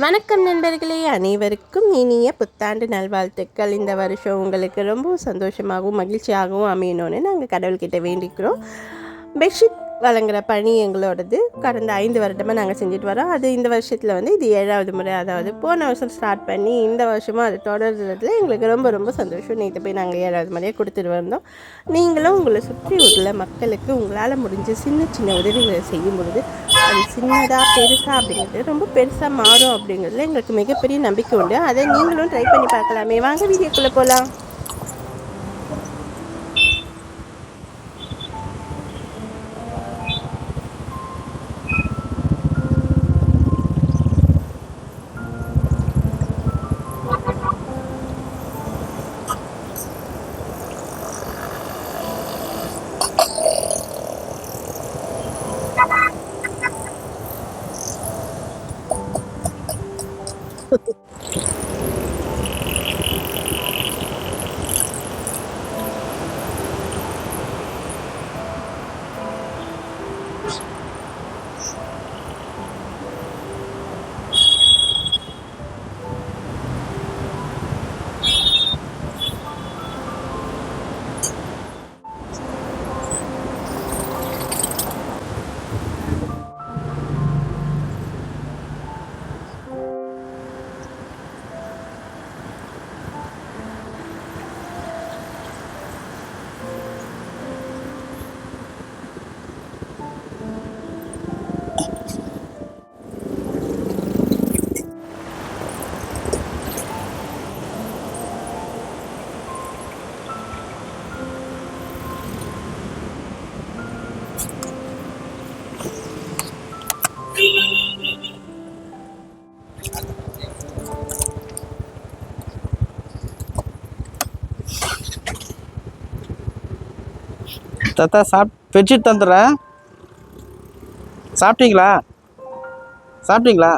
வணக்கம் நண்பர்களே அனைவருக்கும் இனிய புத்தாண்டு நல்வாழ்த்துக்கள். இந்த வருஷம் உங்களுக்கு ரொம்ப சந்தோஷமாகவும் மகிழ்ச்சியாகவும் அமையணும்னு நாங்கள் கடவுள்கிட்ட வேண்டிக்கிறோம். பெட்ஷீட் வழங்குற பணி எங்களோடது. கடந்த ஐந்து வருடமாக நாங்கள் செஞ்சுட்டு வரோம். அது இந்த வருஷத்தில் வந்து இது ஏழாவது முறை. அதாவது போன வருஷம் ஸ்டார்ட் பண்ணி இந்த வருஷமும் அது தொடர்றதுல எங்களுக்கு ரொம்ப ரொம்ப சந்தோஷம். நேற்று போய் நாங்கள் ஏழாவது முறையாக கொடுத்துட்டு வந்தோம். நீங்களும் உங்களை சுற்றி உள்ள மக்களுக்கு உங்களால் முடிஞ்ச சின்ன சின்ன உதவிகளை செய்யும் பொழுது அது சின்னதாக பெருசாக அப்படிங்கிறது ரொம்ப பெருசாக மாறும் அப்படிங்கிறதுல எங்களுக்கு மிகப்பெரிய நம்பிக்கை உண்டு. அதை நீங்களும் ட்ரை பண்ணி பார்க்கலாமே. வாங்க வீடியோக்குள்ளே போகலாம் தாத்தா சாப் பெட்ஷீட் தந்துடுறேன். சாப்பிட்டீங்களா? சாப்பிட்டீங்களா?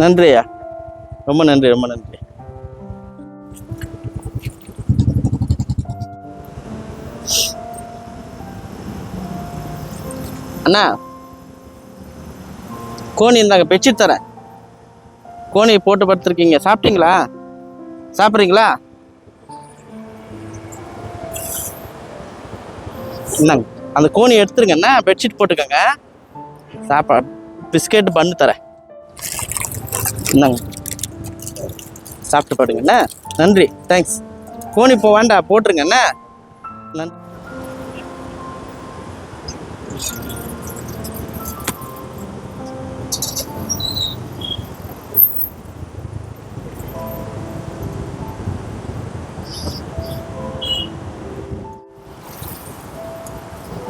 நன்றியா? ரொம்ப நன்றி ரொம்ப நன்றி. அண்ணா கோணி இருந்தாங்க பெட்ஷீட் தரேன். கோணியை போட்டு படுத்துருக்கீங்க. சாப்பிட்டீங்களா? சாப்பிட்றீங்களா? இந்தாங்க. அந்த கோணி எடுத்துருங்கண்ணா பெட்ஷீட் போட்டுக்கோங்க. சாப்பா பிஸ்கெட் பண்ணு தரேன். இந்தாங்க. சாப்பிட்டு பாடுங்கண்ணா நன்றி. தேங்க்ஸ். கோணி இப்போ வேண்டாம். போட்டுருங்கண்ணா நன்றி.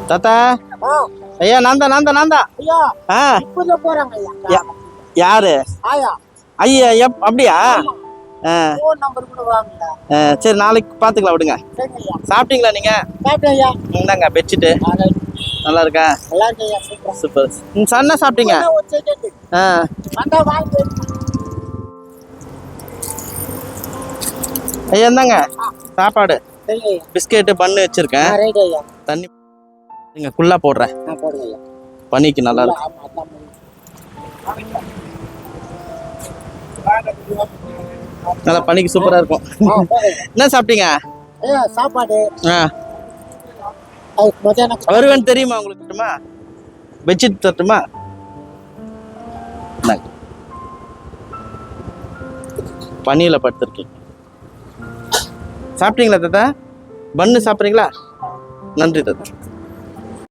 தாத்தா. ஐயா ஐயா ஆ. இப்போதான் போறாங்க ஐயா. யா- யாரு? ஆயா. ஐயா எப் அப்படியா? சரி நாளைக்கு பார்த்துக்கலாம் விடுங்க. சாப்பிட்டீங்களா ஐயா. இந்தாங்க பெட்ஷீட்டு. நல்லா இருக்கா? சூப்பர். சன்னா சாப்பிட்டீங்க? ஐயா இந்தாங்க. சாப்பாடு. பிஸ்கெட்டு பண்ணு வச்சுருக்கேன். தண்ணி இங்க குள்ளா போடுறேன். பனிக்கு நல்லா இருக்கும். நல்லா பனிக்கு சூப்பராக இருக்கும். என்ன சாப்பிட்டீங்க? சாப்பாடு. வருவேன்னு தெரியுமா உங்களுக்கு தட்டுமா பெட்ஷீட் தட்டுமா. பனியில் படுத்துருக்கீங்க சாப்பிட்டீங்களா தாத்தா? பண்ணு சாப்பிட்றீங்களா? நன்றி தாத்தா.